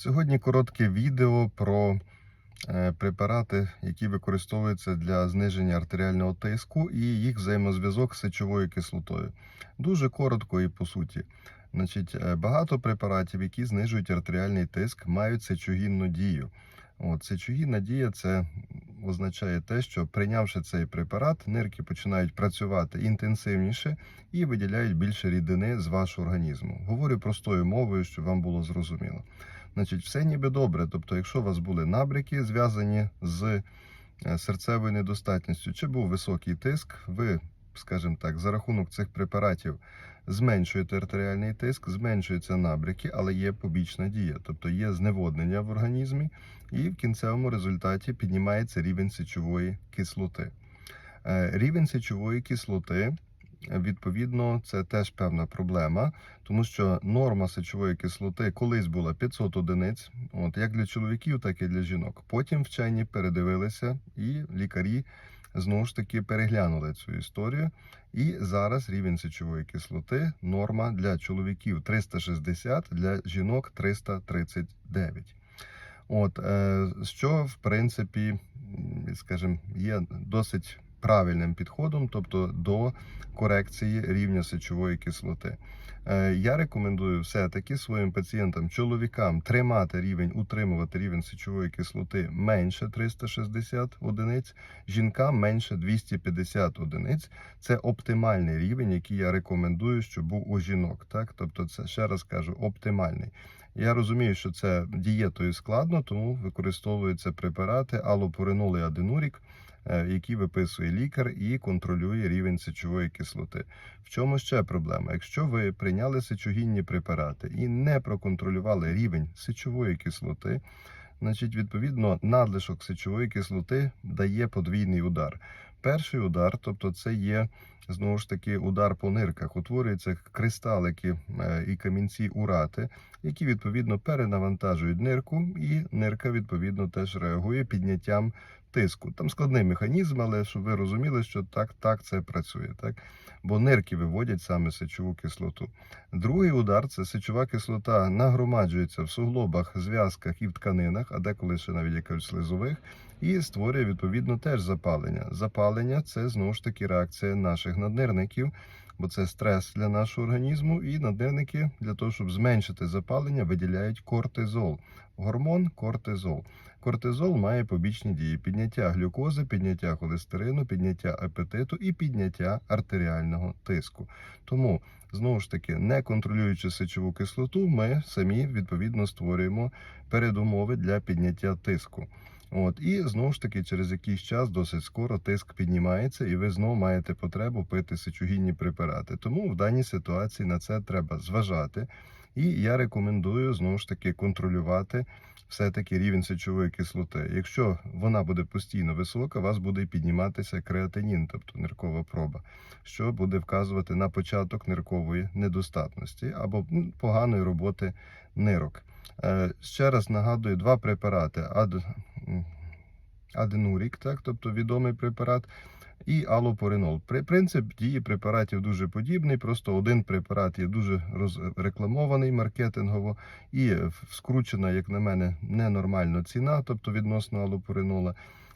Сьогодні коротке відео про е, препарати, які використовуються для зниження артеріального тиску і їх взаємозв'язок з сечовою кислотою. Дуже коротко і по суті. Значить, е, багато препаратів, які знижують артеріальний тиск, мають сечогінну дію. От, сечогінна дія це означає те, що прийнявши цей препарат, нирки починають працювати інтенсивніше і виділяють більше рідини з вашого організму. Говорю простою мовою, щоб вам було зрозуміло. Значить, все ніби добре. Тобто, якщо у вас були набряки, зв'язані з е, серцевою недостатністю, чи був високий тиск, ви, скажімо так, за рахунок цих препаратів зменшуєте артеріальний тиск, зменшуються набряки, але є побічна дія, тобто є зневоднення в організмі, і в кінцевому результаті піднімається рівень сечової кислоти. Е, Рівень сечової кислоти. Відповідно, це теж певна проблема, тому що норма сечової кислоти колись була 500 одиниць, от як для чоловіків, так і для жінок. Потім вчені передивилися, і лікарі знову ж таки переглянули цю історію. І зараз рівень сечової кислоти норма для чоловіків 360, для жінок 339. От е, що в принципі, скажімо, є досить правильним підходом, тобто до корекції рівня сечової кислоти. Е, Я рекомендую все-таки своїм пацієнтам, чоловікам тримати рівень, утримувати рівень сечової кислоти менше 360 одиниць, жінкам менше 250 одиниць. Це оптимальний рівень, який я рекомендую, щоб був у жінок. Так, тобто, це ще раз кажу, оптимальний. Я розумію, що це дієтою складно, тому використовуються препарати алопуринол і аденурік, е, які виписує лікар і контролює рівень сечової кислоти. В чому ще проблема? Якщо ви прийняли сечогінні препарати і не проконтролювали рівень сечової кислоти, значить, відповідно, надлишок сечової кислоти дає подвійний удар. Перший удар, тобто це є знову ж таки удар по нирках. Утворюються кристалики е, і камінці урати, які відповідно перенавантажують нирку, і нирка відповідно теж реагує підняттям тиску. Там складний механізм, але щоб ви розуміли, що так, так це працює, так бо нирки виводять саме сечову кислоту. Другий удар це сечова кислота нагромаджується в суглобах, зв'язках і в тканинах, а деколи ще навіть якось слизових, і створює відповідно теж запалення. Запалення це знову ж таки реакція наших наднирників, бо це стрес для нашого організму, і наднирники для того, щоб зменшити запалення, виділяють кортизол. Гормон кортизол. Кортизол має побічні дії: підняття глюкози, підняття холестерину, підняття апетиту і підняття артеріального тиску. Тому знову ж таки, не контролюючи сечову кислоту, ми самі відповідно створюємо передумови для підняття тиску. От і знову ж таки, через якийсь час досить скоро тиск піднімається, і ви знову маєте потребу пити сечогінні препарати. Тому в даній ситуації на це треба зважати. І я рекомендую знову ж таки контролювати все-таки рівень сечової кислоти. Якщо вона буде постійно висока, у вас буде підніматися креатинін, тобто ниркова проба, що буде вказувати на початок ниркової недостатності або поганої роботи нирок. Е, Ще раз нагадую, два препарати: аденурік, так, тобто відомий препарат, і алопоринол. Принцип дії препаратів дуже подібний. Просто один препарат є дуже розрекламований маркетингово і скручена, як на мене, ненормально ціна, тобто відносно алопоринола.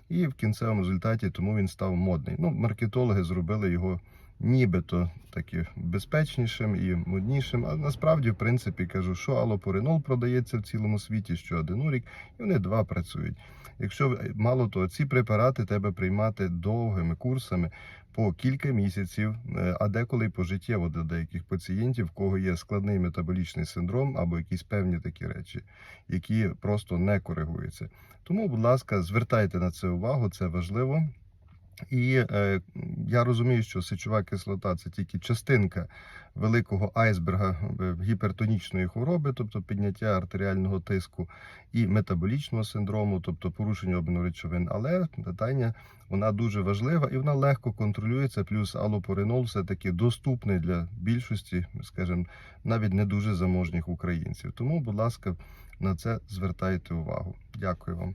І в кінцевому результаті тому він став модний. Ну, маркетологи зробили його нібито таки безпечнішим і моднішим. А насправді, в принципі, кажу, що алопоринол продається в цілому світі, що аденурік, і вони два працюють. Якщо мало того, ці препарати треба приймати довгими курсами по кілька місяців, е, а деколи пожиттєво для деяких пацієнтів, в кого є складний метаболічний синдром або якісь певні такі речі, які просто не коригуються. Тому, будь ласка, звертайте на це увагу, це важливо. І е, я розумію, що сечова кислота це тільки частинка великого айсберга е, гіпертонічної хвороби, тобто підняття артеріального тиску і метаболічного синдрому, тобто порушення обміну речовин. Але питання вона дуже важлива і вона легко контролюється. Плюс алопоринол все таки доступний для більшості, скажімо, навіть не дуже заможніх українців. Тому, будь ласка, на це звертайте увагу. Дякую вам.